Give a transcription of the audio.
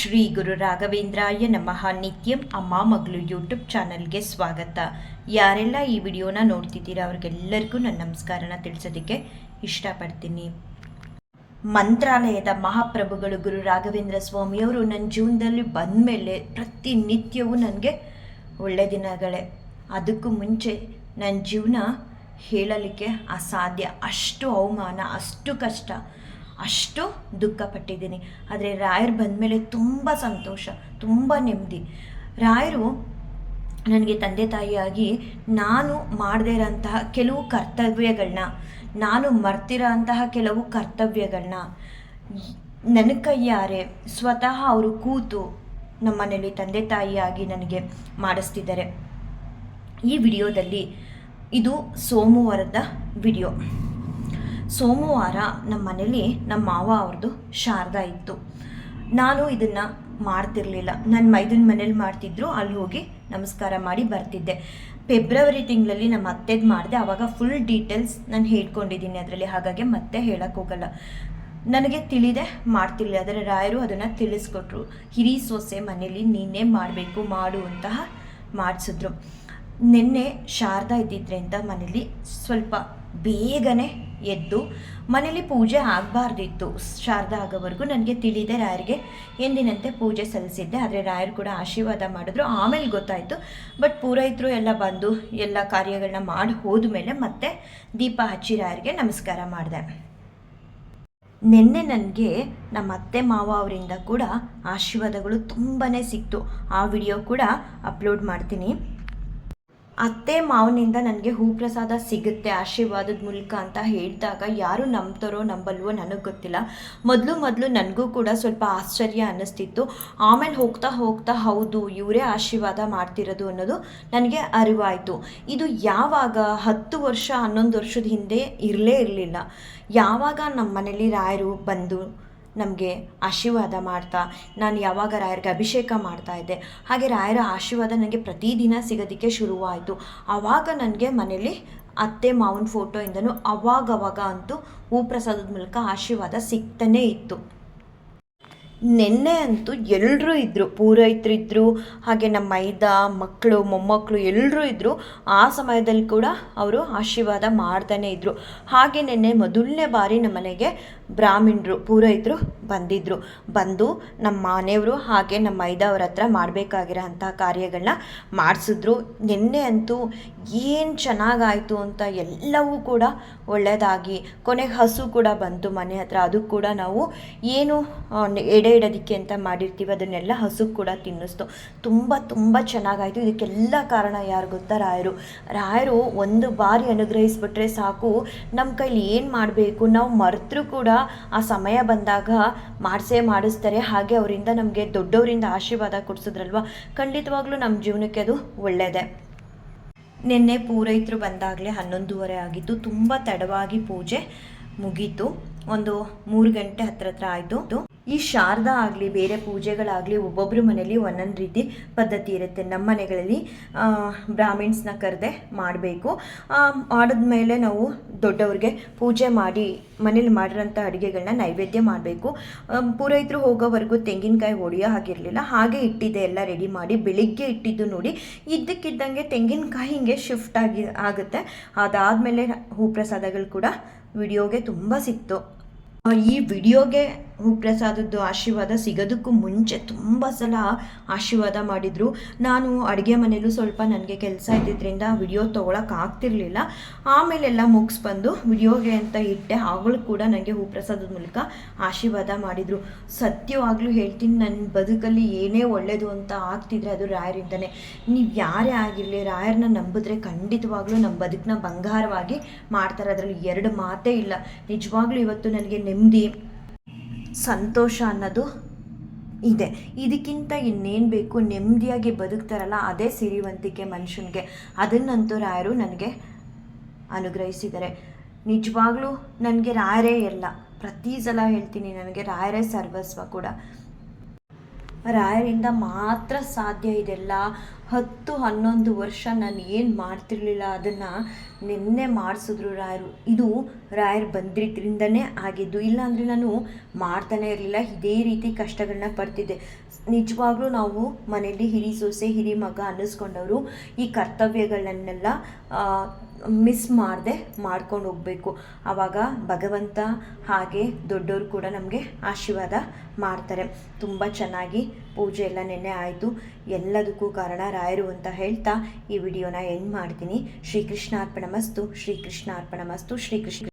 ಶ್ರೀ ಗುರು ರಾಘವೇಂದ್ರಾಯ ನಮಃ. ನಿತ್ಯಂ ಅಮ್ಮ ಮಗಳು ಯೂಟ್ಯೂಬ್ ಚಾನಲ್ಗೆ ಸ್ವಾಗತ. ಯಾರೆಲ್ಲ ಈ ವಿಡಿಯೋನ ನೋಡ್ತಿದ್ದೀರಾ ಅವ್ರಿಗೆಲ್ಲರಿಗೂ ನನ್ನ ನಮಸ್ಕಾರನ ತಿಳಿಸೋದಕ್ಕೆ ಇಷ್ಟಪಡ್ತೀನಿ. ಮಂತ್ರಾಲಯದ ಮಹಾಪ್ರಭುಗಳು ಗುರು ರಾಘವೇಂದ್ರ ಸ್ವಾಮಿಯವರು ನನ್ನ ಜೀವನದಲ್ಲಿ ಬಂದ ಮೇಲೆ ಪ್ರತಿನಿತ್ಯವೂ ನನಗೆ ಒಳ್ಳೆ ದಿನಗಳೇ. ಅದಕ್ಕೂ ಮುಂಚೆ ನನ್ನ ಜೀವನ ಹೇಳಲಿಕ್ಕೆ ಅಸಾಧ್ಯ. ಅಷ್ಟು ಅವಮಾನ, ಅಷ್ಟು ಕಷ್ಟ. ಅಷ್ಟು ದುಃಖ ಪಟ್ಟಿದ್ದೀನಿ. ಆದರೆ ರಾಯರು ಬಂದಮೇಲೆ ತುಂಬ ಸಂತೋಷ, ತುಂಬ ನೆಮ್ಮದಿ. ರಾಯರು ನನಗೆ ತಂದೆ ತಾಯಿಯಾಗಿ ನಾನು ಮಾಡದೇ ಇರೋಂತಹ ಕೆಲವು ಕರ್ತವ್ಯಗಳನ್ನ ನಾನು ಮರ್ತಿರೋ ಕೆಲವು ಕರ್ತವ್ಯಗಳನ್ನ ನನ್ನ ಕೈಯಾರೆ ಸ್ವತಃ ಅವರು ಕೂತು ನಮ್ಮ ಮನೇಲಿ ತಂದೆ ತಾಯಿಯಾಗಿ ನನಗೆ ಮಾಡಿಸ್ತಿದ್ದಾರೆ. ಈ ವಿಡಿಯೋದಲ್ಲಿ ಇದು ಸೋಮವಾರದ ವಿಡಿಯೋ. ಸೋಮವಾರ ನಮ್ಮ ಮನೇಲಿ ನಮ್ಮ ಮಾವ ಅವ್ರದ್ದು ಶಾರದಾ ಇತ್ತು. ನಾನು ಇದನ್ನು ಮಾಡ್ತಿರ್ಲಿಲ್ಲ. ನನ್ನ ಮೈದನ ಮನೇಲಿ ಮಾಡ್ತಿದ್ರು, ಅಲ್ಲಿ ಹೋಗಿ ನಮಸ್ಕಾರ ಮಾಡಿ ಬರ್ತಿದ್ದೆ. ಫೆಬ್ರವರಿ ತಿಂಗಳಲ್ಲಿ ನಮ್ಮ ಅತ್ತೆದು ಮಾಡಿದೆ ಆವಾಗ ಫುಲ್ ಡೀಟೇಲ್ಸ್ ನಾನು ಹೇಳ್ಕೊಂಡಿದ್ದೀನಿ ಅದರಲ್ಲಿ. ಹಾಗಾಗಿ ಮತ್ತೆ ಹೇಳೋಕ್ಕೋಗಲ್ಲ ನನಗೆ ತಿಳಿದೆ ಮಾಡ್ತಿರ್ಲಿಲ್ಲ ಆದರೆ ರಾಯರು ಅದನ್ನು ತಿಳಿಸ್ಕೊಟ್ರು. ಹಿರಿ ಸೊಸೆ ಮನೇಲಿ ನೀನೇ ಮಾಡಬೇಕು, ಮಾಡು ಅಂತಹ ಮಾಡಿಸಿದ್ರು. ನಿನ್ನೆ ಶಾರದಾ ಇದ್ದಿದ್ರಿಂದ ಮನೇಲಿ ಸ್ವಲ್ಪ ಬೇಗನೆ ಎದ್ದು ಮನೇಲಿ ಪೂಜೆ ಆಗಬಾರ್ದಿತ್ತು. ಶಾರದಾ ಆಗೋವರೆಗೂ ನನಗೆ ತಿಳಿದೆ ರಾಯರಿಗೆ. ಎಂದಿನಂತೆ ಪೂಜೆ ಸಲ್ಲಿಸಿದ್ದೆ, ಆದರೆ ರಾಯರು ಕೂಡ ಆಶೀರ್ವಾದ ಮಾಡಿದ್ರು. ಆಮೇಲೆ ಗೊತ್ತಾಯಿತು ಬಟ್ ಪೂರೈತರು ಎಲ್ಲ ಬಂದು ಎಲ್ಲ ಕಾರ್ಯಗಳನ್ನ ಮಾಡಿ ಹೋದ್ಮೇಲೆ ಮತ್ತೆ ದೀಪ ಹಚ್ಚಿ ರಾಯರಿಗೆ ನಮಸ್ಕಾರ ಮಾಡಿದೆ. ನಿನ್ನೆ ನನಗೆ ನಮ್ಮ ಅತ್ತೆ ಮಾವ ಅವರಿಂದ ಕೂಡ ಆಶೀರ್ವಾದಗಳು ತುಂಬಾ ಸಿಕ್ತು. ಆ ವಿಡಿಯೋ ಕೂಡ ಅಪ್ಲೋಡ್ ಮಾಡ್ತೀನಿ. ಅತ್ತೆ ಮಾವನಿಂದ ನನಗೆ ಹೂಪ್ರಸಾದ ಸಿಗುತ್ತೆ, ಆಶೀರ್ವಾದದ ಮೂಲಕ ಅಂತ ಹೇಳಿದಾಗ ಯಾರು ನಂಬ್ತಾರೋ, ನಂಬಲ್ವೋ ನನಗೆ ಗೊತ್ತಿಲ್ಲ. ಮೊದಲು ಮೊದಲು ನನಗೂ ಕೂಡ ಸ್ವಲ್ಪ ಆಶ್ಚರ್ಯ ಅನ್ನಿಸ್ತಿತ್ತು. ಆಮೇಲೆ ಹೋಗ್ತಾ ಹೋಗ್ತಾ ಹೌದು, ಇವರೇ ಆಶೀರ್ವಾದ ಮಾಡ್ತಿರೋದು ಅನ್ನೋದು ನನಗೆ ಅರಿವಾಯಿತು. ಇದು ಯಾವಾಗ? ಹತ್ತು ವರ್ಷ, ಹನ್ನೊಂದು ವರ್ಷದ ಹಿಂದೆ ಇರಲೇ ಇರಲಿಲ್ಲ. ಯಾವಾಗ ನಮ್ಮ ಮನೇಲಿ ರಾಯರು ಬಂದು ನಮಗೆ ಆಶೀರ್ವಾದ ಮಾಡ್ತಾ, ನಾನು ಯಾವಾಗ ರಾಯರಿಗೆ ಅಭಿಷೇಕ ಮಾಡ್ತಾ ಇದ್ದೆ, ಹಾಗೆ ರಾಯರ ಆಶೀರ್ವಾದ ನನಗೆ ಪ್ರತಿದಿನ ಸಿಗೋದಕ್ಕೆ ಶುರುವಾಯಿತು. ಆವಾಗ ನನಗೆ ಮನೇಲಿ ಅತ್ತೆ ಮಾವನ ಫೋಟೋಯಿಂದನೂ ಅವಾಗವಾಗ ಅಂತೂ ಹೂಪ್ರಸಾದದ ಮೂಲಕ ಆಶೀರ್ವಾದ ಸಿಗ್ತಾನೇ ಇತ್ತು. ನಿನ್ನೆ ಅಂತೂ ಎಲ್ಲರೂ ಇದ್ದರು ಪೂರೈತರಿದ್ದರು ಹಾಗೆ ನಮ್ಮ ಮೈದ, ಮಕ್ಕಳು ಮೊಮ್ಮಕ್ಕಳು ಎಲ್ಲರೂ ಇದ್ದರು ಆ ಸಮಯದಲ್ಲಿ ಕೂಡ ಅವರು ಆಶೀರ್ವಾದ ಮಾಡ್ತಾನೆ ಇದ್ದರು ಹಾಗೆ ನಿನ್ನೆ ಮೊದಲನೇ ಬಾರಿ ನಮ್ಮ ಮನೆಗೆ ಬ್ರಾಹ್ಮಣರು, ಪೂರೋಹಿತರು ಬಂದಿದ್ದರು ಬಂದು ನಮ್ಮ ಮನೆಯವರು ಹಾಗೆ ನಮ್ಮ ಮೈದವ್ರ ಹತ್ರ ಮಾಡಬೇಕಾಗಿರೋ ಕಾರ್ಯಗಳನ್ನ ಮಾಡಿಸಿದ್ರು. ನಿನ್ನೆ ಅಂತೂ ಏನು ಚೆನ್ನಾಗಾಯಿತು ಅಂತ ಎಲ್ಲವೂ ಕೂಡ ಒಳ್ಳೆಯದಾಗಿ ಕೊನೆಗೆ ಹಸು ಕೂಡ ಬಂತು ಮನೆ ಹತ್ರ. ಅದು ಕೂಡ ನಾವು ಏನು ಎಡೆ ಇಡೋದಕ್ಕೆ ಅಂತ ಮಾಡಿರ್ತೀವಿ, ಅದನ್ನೆಲ್ಲ ಹಸು ಕೂಡ ತಿನ್ನಿಸ್ತು. ತುಂಬ ತುಂಬ ಚೆನ್ನಾಗಾಯಿತು. ಇದಕ್ಕೆಲ್ಲ ಕಾರಣ ಯಾರು ಗೊತ್ತಾ? ರಾಯರು. ರಾಯರು ಒಂದು ಬಾರಿ ಅನುಗ್ರಹಿಸ್ಬಿಟ್ರೆ ಸಾಕು. ನಮ್ಮ ಕೈಲಿ ಏನು ಮಾಡಬೇಕು? ನಾವು ಮರೆತರೂ ಕೂಡ ಆ ಸಮಯ ಬಂದಾಗ ಮಾಡಿಸೇ ಮಾಡಿಸ್ತಾರೆ. ಹಾಗೆ ಅವರಿಂದ ನಮಗೆ ದೊಡ್ಡವರಿಂದ ಆಶೀರ್ವಾದ ಕೊಡಿಸಿದ್ರಲ್ವ? ಖಂಡಿತವಾಗ್ಲೂ ನಮ್ಮ ಜೀವನಕ್ಕೆ ಅದು ಒಳ್ಳೆಯದೇ ನಿನ್ನೆ ಪೂರೈತರು ಬಂದಾಗಲೇ ಹನ್ನೊಂದೂವರೆ ಆಗಿತ್ತು. ತುಂಬ ತಡವಾಗಿ ಪೂಜೆ ಮುಗೀತು. ಒಂದು ಮೂರು ಗಂಟೆ ಹತ್ರ ಹತ್ರ ಆಯಿತು. ಈ ಶಾರದಾ ಆಗಲಿ, ಬೇರೆ ಪೂಜೆಗಳಾಗಲಿ ಒಬ್ಬೊಬ್ಬರ ಮನೇಲಿ ಒಂದೊಂದು ರೀತಿ ಪದ್ಧತಿ ಇರುತ್ತೆ. ನಮ್ಮ ಮನೆಗಳಲ್ಲಿ ಬ್ರಾಹ್ಮಿಣ್ಸ್ನ ಕರೆದೆ ಮಾಡಬೇಕು. ಮಾಡಿದ್ಮೇಲೆ ನಾವು ದೊಡ್ಡವ್ರಿಗೆ ಪೂಜೆ ಮಾಡಿ, ಮನೇಲಿ ಮಾಡಿರೋಂಥ ಅಡುಗೆಗಳನ್ನ ನೈವೇದ್ಯ ಮಾಡಬೇಕು. ಪೂರೈತರು ಹೋಗೋವರೆಗೂ ತೆಂಗಿನಕಾಯಿ ಹೊಡೆಯೋ ಹಾಗಿರಲಿಲ್ಲ. ಹಾಗೆ ಇಟ್ಟಿದ್ದೆ, ಎಲ್ಲ ರೆಡಿ ಮಾಡಿ ಬೆಳಿಗ್ಗೆ ಇಟ್ಟಿದ್ದು ನೋಡಿ. ಇದ್ದಕ್ಕಿದ್ದಂಗೆ ತೆಂಗಿನಕಾಯಿ ಹಿಂಗೆ ಶಿಫ್ಟ್ ಆಗಿ, ಆಗುತ್ತೆ. ಅದಾದಮೇಲೆ ಹೂಪ್ರಸಾದಗಳು ಕೂಡ ವಿಡಿಯೋಗೆ ತುಂಬ ಸಿಕ್ತು. ಈ ವಿಡಿಯೋಗೆ ಹೂಪ್ರಸಾದದ್ದು ಆಶೀರ್ವಾದ ಸಿಗೋದಕ್ಕೂ ಮುಂಚೆ ತುಂಬ ಸಲ ಆಶೀರ್ವಾದ ಮಾಡಿದರು. ನಾನು ಅಡುಗೆ ಮನೇಲೂ ಸ್ವಲ್ಪ ನನಗೆ ಕೆಲಸ ಇದ್ದಿದ್ದರಿಂದ ವಿಡಿಯೋ ಆಗ್ತಿರ್ಲಿಲ್ಲ. ಆಮೇಲೆಲ್ಲ ಮುಗಿಸ್ ಬಂದು ವಿಡಿಯೋಗೆ ಅಂತ ಇಟ್ಟೆ ಆಗಲೂ ಕೂಡ ನನಗೆ ಹೂಪ್ರಸಾದದ ಮೂಲಕ ಆಶೀರ್ವಾದ ಮಾಡಿದರು. ಸತ್ಯವಾಗ್ಲೂ ಹೇಳ್ತೀನಿ ನನ್ನ ಬದುಕಲ್ಲಿ ಏನೇ ಒಳ್ಳೆಯದು ಅಂತ ಆಗ್ತಿದ್ರೆ ಅದು ರಾಯರಿಂದನೇ. ನೀವು ಯಾರೇ ಆಗಿರಲಿ ರಾಯರನ್ನ ನಂಬಿದ್ರೆ ಖಂಡಿತವಾಗ್ಲೂ ನಮ್ಮ ಬದುಕನ್ನ ಬಂಗಾರವಾಗಿ ಮಾಡ್ತಾರೆ. ಅದರಲ್ಲಿ ಎರಡು ಮಾತೇ ಇಲ್ಲ. ನಿಜವಾಗ್ಲೂ ಇವತ್ತು ನನಗೆ ನೆಮ್ಮದಿ ಸಂತೋಷ ಅನ್ನೋದು ಇದೆ. ಇದಕ್ಕಿಂತ ಇನ್ನೇನು ಬೇಕು? ನೆಮ್ಮದಿಯಾಗಿ ಬದುಕ್ತಾರಲ್ಲ, ಅದೇ ಸಿರಿವಂತಿಕೆ ಮನುಷ್ಯನಿಗೆ. ಅದನ್ನಂತೂ ರಾಯರು ನನಗೆ ಅನುಗ್ರಹಿಸಿದ್ದಾರೆ. ನಿಜವಾಗ್ಲೂ ನನಗೆ ರಾಯರೇ ಎಲ್ಲ ಪ್ರತಿ ಸಲ ಹೇಳ್ತೀನಿ, ನನಗೆ ರಾಯರೇ ಸರ್ವಸ್ವ ಕೂಡ. ರಾಯರಿಂದ ಮಾತ್ರ ಸಾಧ್ಯ ಇದೆಲ್ಲ. ಹತ್ತು ಹನ್ನೊಂದು ವರ್ಷ ನಾನು ಏನು ಮಾಡ್ತಿರ್ಲಿಲ್ಲ ಅದನ್ನು ನಿನ್ನೆ ಮಾಡಿಸಿದ್ರು ರಾಯರು. ಇದು ರಾಯರು ಬಂದಿದ್ದರಿಂದನೇ ಆಗಿದ್ದು. ಇಲ್ಲಾಂದರೆ ನಾನು ಮಾಡ್ತಾನೆ ಇರಲಿಲ್ಲ. ಇದೇ ರೀತಿ ಕಷ್ಟಗಳನ್ನ ಪಡ್ತಿದ್ದೆ. ನಿಜವಾಗ್ಲೂ ನಾವು ಮನೆಯಲ್ಲಿ ಹಿರಿ ಸೊಸೆ, ಹಿರಿ ಮಗ ಅನ್ನಿಸ್ಕೊಂಡವರು ಈ ಕರ್ತವ್ಯಗಳನ್ನೆಲ್ಲ ಮಿಸ್ ಮಾಡದೆ, ಮಾಡ್ಕೊಂಡು ಹೋಗಬೇಕು. ಆವಾಗ ಭಗವಂತ ಹಾಗೆ ದೊಡ್ಡವರು ಕೂಡ ನಮಗೆ ಆಶೀರ್ವಾದ ಮಾಡ್ತಾರೆ. ತುಂಬ ಚೆನ್ನಾಗಿ ಪೂಜೆ ಎಲ್ಲ ನೆನ್ನೆ ಆಯಿತು. ಎಲ್ಲದಕ್ಕೂ ಕಾರಣ ರಾಯರು ಅಂತ ಹೇಳ್ತಾ ಈ ವಿಡಿಯೋನ ಎಂಡ್ ಮಾಡ್ತೀನಿ. ಶ್ರೀಕೃಷ್ಣ ಅರ್ಪಣ ಮಸ್ತು ಶ್ರೀಕೃಷ್ಣ ಅರ್ಪಣ ಮಸ್ತು, ಶ್ರೀಕೃಷ್ಣ